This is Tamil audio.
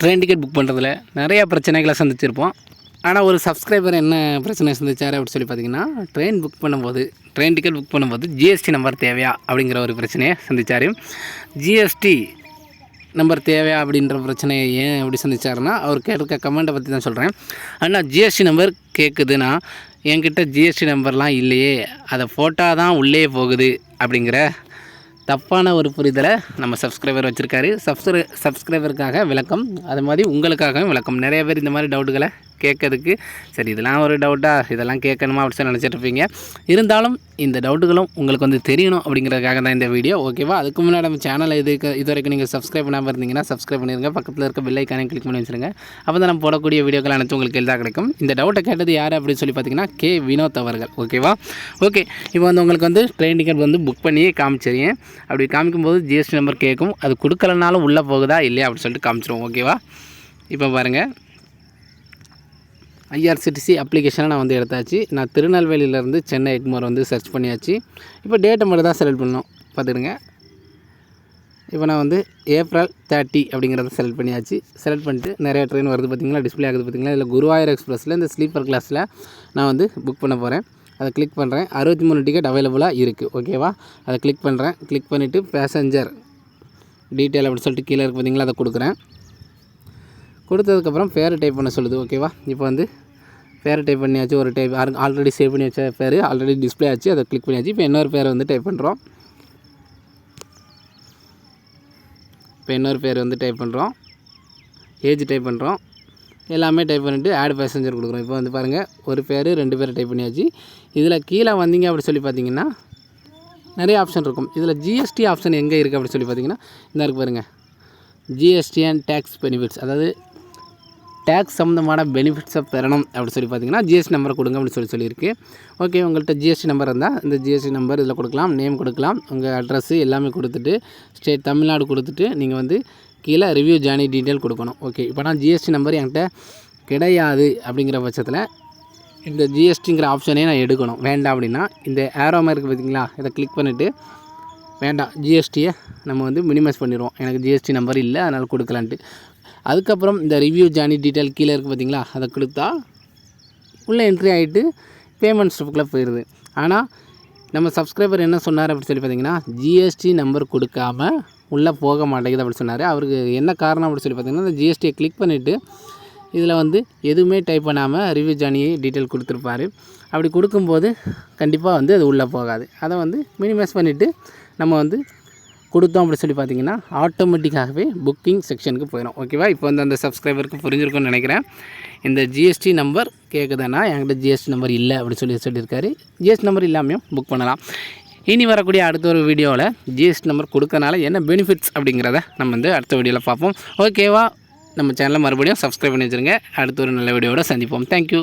ட்ரெயின் டிக்கெட் புக் பண்ணுறதுல நிறையா பிரச்சனைகளை சந்திச்சிருப்போம். ஆனால் ஒரு சப்ஸ்கிரைபர் என்ன பிரச்சனை சந்திச்சார் அப்படின்னு சொல்லி பார்த்தீங்கன்னா ட்ரெயின் புக் பண்ணும்போது ட்ரெயின் டிக்கெட் புக் பண்ணும்போது ஜிஎஸ்டி நம்பர் தேவையா அப்படிங்கிற ஒரு பிரச்சனையை சந்திச்சார். ஜிஎஸ்டி நம்பர் தேவையா அப்படின்ற பிரச்சனையை ஏன் எப்படி சந்திச்சாருன்னா அவர் கேட்டிருக்க கமெண்ட்டை பற்றி தான் சொல்கிறேன் அண்ணா ஜிஎஸ்டி நம்பர் கேட்குதுன்னா என்கிட்ட ஜிஎஸ்டி நம்பர்லாம் இல்லையே அதை போட்டால் தான் உள்ளே போகுது அப்படிங்கிற தப்பான ஒரு புரிதலை நம்ம சப்ஸ்கிரைபர் வச்சுருக்காரு. சப்ஸ்கிரை சப்ஸ்கிரைபருக்காக விளக்கம். அது மாதிரி உங்களுக்காகவும் விளக்கம். நிறைய பேர் இந்த மாதிரி டவுட்டுகளை கேட்கறதுக்கு. சரி இதெல்லாம் ஒரு டவுட்டா இதெல்லாம் கேட்கணுமா? அப்படின்னு சொல்லி நினச்சிட்ருப்பீங்க இருந்தாலும் இந்த டவுட்டுகளும் உங்களுக்கு வந்து தெரியணும் அப்படிங்கிறதுக்காக தான் இந்த வீடியோ ஓகேவா அதுக்கு முன்னாடி நம்ம சேனலை இதுக்கு இது வரைக்கும் நீங்கள் சப்ஸ்கிரைப் பண்ணாமல் இருந்தீங்கன்னா சப்ஸ்கிரைப் பண்ணிடுங்க பக்கத்தில் இருக்க பெல் கிளிக் பண்ணி வச்சுருங்க. அப்போ தான் நம்ம போடக்கூடிய வீடியோக்கள் அனைத்து உங்களுக்கு எளிதாக கிடைக்கும். இந்த டவுட்டை கேட்டது யார் அப்படின்னு சொல்லி பார்த்தீங்கன்னா கே. வினோத் அவர்கள் ஓகேவா ஓகே இப்போ வந்து உங்களுக்கு வந்து ட்ரெயின் டிக்கெட் வந்து புக் பண்ணியே காமிச்சிருங்க அப்படி காமிக்கும்போது ஜிஎஸ்டி நம்பர் கேட்கும். அது கொடுக்கலனாலும் உள்ளே போகுதா? இல்லையா? அப்படின்னு சொல்லிட்டு காமிச்சிருவோம் ஓகேவா இப்போ பாருங்கள் ஐஆர்சிடிசி அப்ளிகேஷனை நான் வந்து எடுத்தாச்சு. நான் திருநெல்வேலியிலேருந்து சென்னை எக்மோர் வந்து சர்ச் பண்ணியாச்சு. இப்போ டேட்டை மட்டும் தான் செலக்ட் பண்ணணும். பார்த்துடுங்க இப்போ நான் வந்து ஏப்ரல் தேர்ட்டி அப்படிங்கிறத செலக்ட் பண்ணியாச்சு. செலக்ட் பண்ணிட்டு நிறைய ட்ரெயின் வருது பார்த்தீங்களா? டிஸ்ப்ளே ஆகுது பார்த்தீங்களா? இதில் குருவாயூர் எக்ஸ்பிரஸில் இந்த ஸ்லீப்பர் கிளாஸில் நான் வந்து புக் பண்ண போகிறேன் அதை கிளிக் பண்ணுறேன் அறுபத்தி மூணு டிக்கெட் அவைலபிளாக இருக்குது ஓகேவா அதை கிளிக் பண்ணுறேன் கிளிக் பண்ணிவிட்டு பேசஞ்சர் டீட்டெயில் அப்படின்னு சொல்லிட்டு கீழே இருக்கு பார்த்தீங்களா? அதை கொடுக்குறேன். கொடுத்ததுக்கப்புறம் பேரை டைப் பண்ண சொல்லுது ஓகேவா இப்போ வந்து பேரை டைப் பண்ணியாச்சு ஒரு டைப் ஆல்ரெடி சேவ் பண்ணி வச்ச பேர் ஆல்ரெடி டிஸ்ப்ளே ஆச்சு அதை கிளிக் பண்ணியாச்சு. இப்போ இன்னொரு பேரை வந்து டைப் பண்ணுறோம் இப்போ இன்னொரு பேர் வந்து டைப் பண்ணுறோம் ஏஜ் டைப் பண்ணுறோம் எல்லாமே டைப் பண்ணிவிட்டு ஆட் பேசஞ்சர் கொடுக்குறோம். இப்போ வந்து பாருங்கள் ஒரு பேர் ரெண்டு பேர் டைப் பண்ணியாச்சு. இதில் கீழே வந்தீங்க அப்படி சொல்லி பார்த்தீங்கன்னா நிறைய ஆப்ஷன் இருக்கும். இதில் ஜிஎஸ்டி ஆப்ஷன் எங்கே இருக்குது அப்படி சொல்லி பார்த்தீங்கன்னா இந்த இருக்குது பாருங்கள் ஜிஎஸ்டி அண்ட் டேக்ஸ் பெனிஃபிட்ஸ் அதாவது டேக்ஸ் சம்மந்தமான பெனிஃபிட்ஸை பெறணும் அப்படின்னு சொல்லி பார்த்தீங்கன்னா ஜிஎஸ்டி நம்பரை கொடுங்க அப்படின்னு சொல்லி சொல்லியிருக்கு. ஓகே உங்கள்கிட்ட ஜிஎஸ்டி நம்பர் இருந்தால் இந்த ஜிஎஸ்டி நம்பர் இதில் கொடுக்கலாம் நேம் கொடுக்கலாம் உங்கள் அட்ரஸ்ஸு எல்லாமே கொடுத்துட்டு ஸ்டேட் தமிழ்நாடு கொடுத்துட்டு நீங்கள் வந்து கீழே ரிவ்யூ ஜானி டீட்டெயில் கொடுக்கணும். ஓகே இப்போ நான் ஜிஎஸ்டி நம்பர் என்கிட்ட கிடையாது அப்படிங்கிற பட்சத்தில் இந்த ஜிஎஸ்டிங்கிற ஆப்ஷனே நான் எடுக்கணும். வேண்டாம் அப்படின்னா இந்த ஏரோ மாதிரி இருக்குது பார்த்தீங்களா இதை கிளிக் பண்ணிவிட்டு வேண்டாம் ஜிஎஸ்டியை நம்ம வந்து மினிமைஸ் பண்ணிடுவோம். எனக்கு ஜிஎஸ்டி நம்பர் இல்லை அதனால் கொடுக்கலான்ட்டு. அதுக்கப்புறம் இந்த ரிவ்யூ ஜானி டீட்டெயில் கீழே இருக்குது பார்த்தீங்களா? அதை கொடுத்தா உள்ளே என்ட்ரி ஆகிட்டு பேமெண்ட் ஸ்டெப்புக்குள்ளே போயிடுது. ஆனால் நம்ம சப்ஸ்கிரைபர் என்ன சொன்னார் அப்படின்னு சொல்லி பார்த்தீங்கன்னா ஜிஎஸ்டி நம்பர் கொடுக்காம உள்ளே போக மாட்டேங்குது அப்படி சொன்னார். அவருக்கு என்ன காரணம் அப்படின்னு சொல்லி பார்த்தீங்கன்னா இந்த ஜிஎஸ்டியை கிளிக் பண்ணிவிட்டு இதில் வந்து எதுவுமே டைப் பண்ணாமல் ரிவ்யூ ஜானியை டீட்டெயில் கொடுத்துருப்பாரு. அப்படி கொடுக்கும்போது கண்டிப்பாக வந்து அது உள்ளே போகாது. அதை வந்து மினிமைஸ் பண்ணிவிட்டு நம்ம வந்து கொடுத்தோம் அப்படின்னு சொல்லி பார்த்தீங்கன்னா ஆட்டோமேட்டிக்காகவே புக்கிங் செக்ஷனுக்கு போயிடும். ஓகேவா இப்போ வந்து அந்த சப்ஸ்கிரைபருக்கு புரிஞ்சிருக்கும்னு நினைக்கிறேன். இந்த ஜிஎஸ்டி நம்பர் கேட்குதுன்னா என்கிட்ட ஜிஎஸ்டி நம்பர் இல்லை அப்படின்னு சொல்லி சொல்லியிருக்காரு. ஜிஎஸ்டி நம்பர் இல்லாமையும் புக் பண்ணலாம். இனி வரக்கூடிய அடுத்த ஒரு வீடியோவில் ஜிஎஸ்டி நம்பர் கொடுக்கறனால என்ன பெனிஃபிட்ஸ் அப்படிங்கிறத நம்ம வந்து அடுத்த வீடியோவில் பார்ப்போம். ஓகேவா நம்ம சேனலை மறுபடியும் சப்ஸ்கிரைப் பண்ணி வச்சுருங்க. அடுத்த ஒரு நல்ல வீடியோட சந்திப்போம். தேங்க்யூ